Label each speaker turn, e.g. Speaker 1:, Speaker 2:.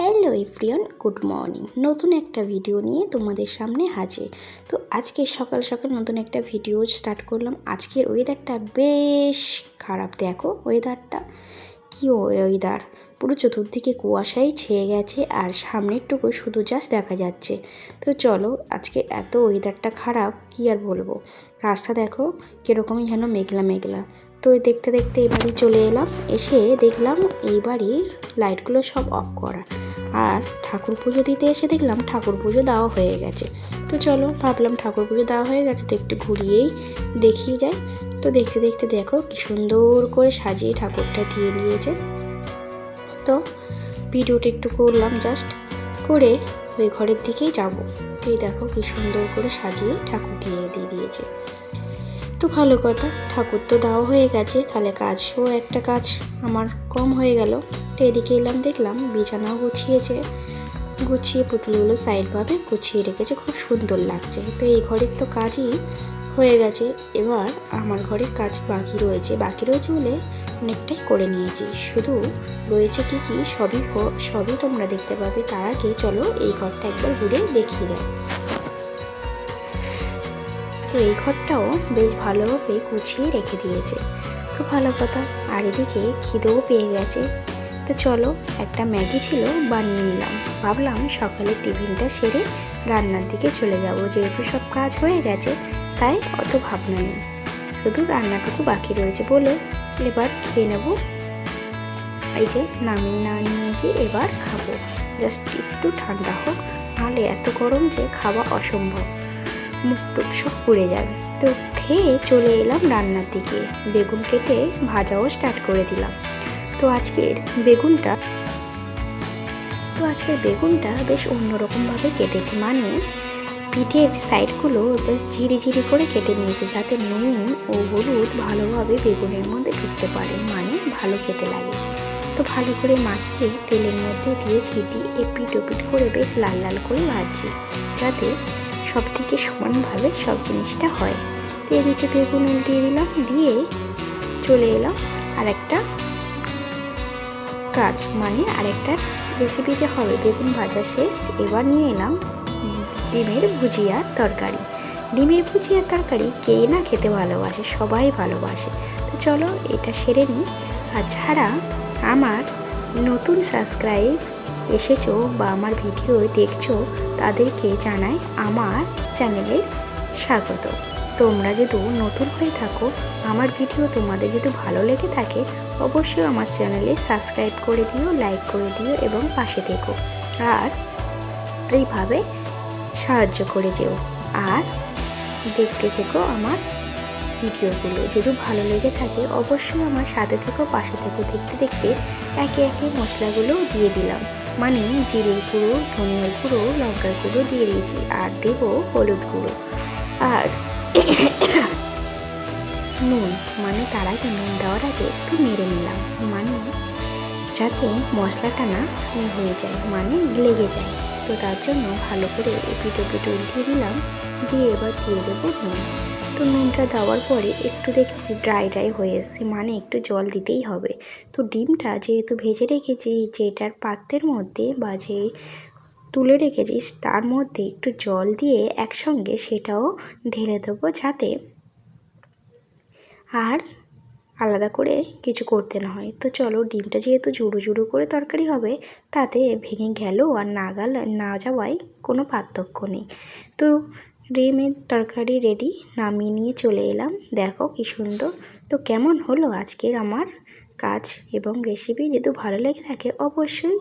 Speaker 1: Hello everyone, good morning. নতুন একটা video নিয়ে তোমাদের সামনে হাজির। তো আজকে সকাল সকাল নতুন একটা ভিডিও স্টার্ট করলাম। আজকের ওয়েদারটা বেশ খারাপ, দেখো ওয়েদারটা কী ওয়েদার পুরো চতুর্দিকে কুয়াশাই ছেয়ে গেছে আর সামনেরটুকু শুধু জাস্ট দেখা যাচ্ছে। তো চলো, আজকে এত ওয়েদারটা খারাপ, কি আর বলব? রাস্তা দেখো কীরকমই যেন মেঘলা মেঘলা। তো দেখতে দেখতে বাড়ি চলে এলাম, এসে দেখলাম এই বাড়ির লাইটগুলো সব অফ করা। আর ঠাকুর পুজো দিতে এসে দেখলাম ঠাকুর পুজো দেওয়া হয়ে গেছে। তো চলো ভাবলাম ঠাকুর পুজো দেওয়া হয়ে গেছে তো একটু ঘুরিয়েই দেখিয়ে যায় তো দেখতে দেখতে দেখো কি সুন্দর করে সাজিয়ে ঠাকুরটা দিয়ে নিয়েছে তো ভিডিওটা একটু করলাম জাস্ট করে ওই ঘরের দিকেই যাব। এই দেখো কি সুন্দর করে সাজিয়ে ঠাকুর দিয়ে দিয়ে দিয়েছে। তো ভালো কথা, ঠাকুর তো দেওয়া হয়ে গেছে, তাহলে কাজও একটা কাজ আমার কম হয়ে গেল। তো এদিকে এলাম, দেখলাম বিছানাও গুছিয়েছে। গুছিয়ে পুতুলগুলো সাইডভাবে গুছিয়ে রেখেছে, খুব সুন্দর লাগছে। তো এই ঘরের তো কাজই হয়ে গেছে। এবার আমার ঘরের কাজ বাকি রয়েছে। বাকি রয়েছে বলে অনেকটাই করে নিয়েছি। শুধু রয়েছে কি কি, সবই সবই তোমরা দেখতে পাবে। তার আগে চলো এই ঘরটা একবার ঘুরে দেখিয়ে যায় তো এই ঘরটাও বেশ ভালোভাবে গুছিয়ে রেখে দিয়েছে। তো ভালো কথা। আর এদিকে খিদেও পেয়ে গেছে। তো চলো, একটা ম্যাগি ছিল, বানিয়ে নিলাম। ভাবলাম সকালে টিফিনটা সেরে রান্নার দিকে চলে যাব। যেহেতু সব কাজ হয়ে গেছে, তাই অত ভাবনা নেই। শুধু রান্নাটুকু বাকি রয়েছে বলে এবার খেয়ে নেব। এই যে নামিয়ে না নিয়েছি, এবার খাব। জাস্ট একটু ঠান্ডা হোক, নাহলে এত গরম যে খাওয়া অসম্ভব। মুখ টুক সব পুড়ে যাবে। তো খেয়ে চলে এলাম রান্নার দিকে। বেগুন কেটে ভাজাও স্টার্ট করে দিলাম। তো আজকের বেগুনটা, তো আজকের বেগুনটা বেশ অন্যরকমভাবে কেটেছে। মানে পিঠের সাইডগুলো বেশ ঝিরি ঝিরি করে কেটে নিয়েছে যাতে নুন ও হলুদ ভালোভাবে বেগুনের মধ্যে ঢুকতে পারে। মানে ভালো খেতে লাগে। তো ভালো করে মাখিয়ে তেলের মধ্যে দিয়ে এপিট ওপিট করে বেশ লাল লাল করে ভাজছি, যাতে সব থেকে সমানভাবে সব জিনিসটা হয়। তো এদিকে বেগুন উল্টিয়ে দিলাম, দিয়ে চলে এলাম আর একটা কাজ মানে আরেকটা রেসিপি যে হবে। বেগুন ভাজা শেষ, এবার নিয়ে এলাম ডিমের ভুজিয়ার তরকারি। ডিমের ভুজিয়ার তরকারি কে না খেতে ভালোবাসে, সবাই ভালোবাসে। তো চলো এটা সেরে নিই। আর ছাড়া আমার নতুন সাবস্ক্রাইব এসেছ বা আমার ভিডিও দেখছ, তাদেরকে জানাই আমার চ্যানেলের স্বাগত। তোমরা যদি নতুন হয়ে থাকো, আমার ভিডিও তোমাদের যদি ভালো লেগে থাকে, অবশ্যই আমার চ্যানেলে সাবস্ক্রাইব করে দিও, লাইক করে দিও এবং পাশে থেকো। আর এইভাবে সাহায্য করে যেও। আর দেখতে থেকো আমার ভিডিওগুলো। যদি ভালো লেগে থাকে, অবশ্যই আমার সাথে থেকো, পাশে থেকো। দেখতে দেখতে একে একে মশলাগুলো দিয়ে দিলাম। মানে জিরের গুঁড়ো, ধনিয়ার গুঁড়ো, লঙ্কার গুঁড়ো দিয়ে দিয়েছি। আর দেব হলুদ গুঁড়ো। আর নুন মানে তার আগে নুন দেওয়ার আগে একটু নেড়ে নিলাম। মানে যাতে মশলাটা না হয়ে যায় মানে লেগে যায়। তো তার জন্য ভালো করে এপিট ওপিট উল্টিয়ে দিলাম দিয়ে এবার দিয়ে দেবো নুন। তো নুনটা দেওয়ার পরে একটু দেখছি যে ড্রাই ড্রাই হয়ে এসছে মানে একটু জল দিতেই হবে। তো ডিমটা যেহেতু ভেজে রেখেছি, যেটার পাত্রের মধ্যে বা যে তুলে রেখেছিস, তার মধ্যে একটু জল দিয়ে একসঙ্গে সেটাও ঢেলে দেবো যাতে আর আলাদা করে কিছু করতে না হয়। তো চলো, ডিমটা যেহেতু জুড়ো জুড়ো করে তরকারি হবে, তাতে ভেঙে গেল আর না গেল, না যাওয়ায় কোনো পার্থক্য নেই। তো ডিমের তরকারি রেডি নামিয়ে নিয়ে চলে এলাম। দেখো কি সুন্দর। তো কেমন হলো আজকের আমার কাজ এবং রেসিপি যেহেতু ভালো লেগে থাকে অবশ্যই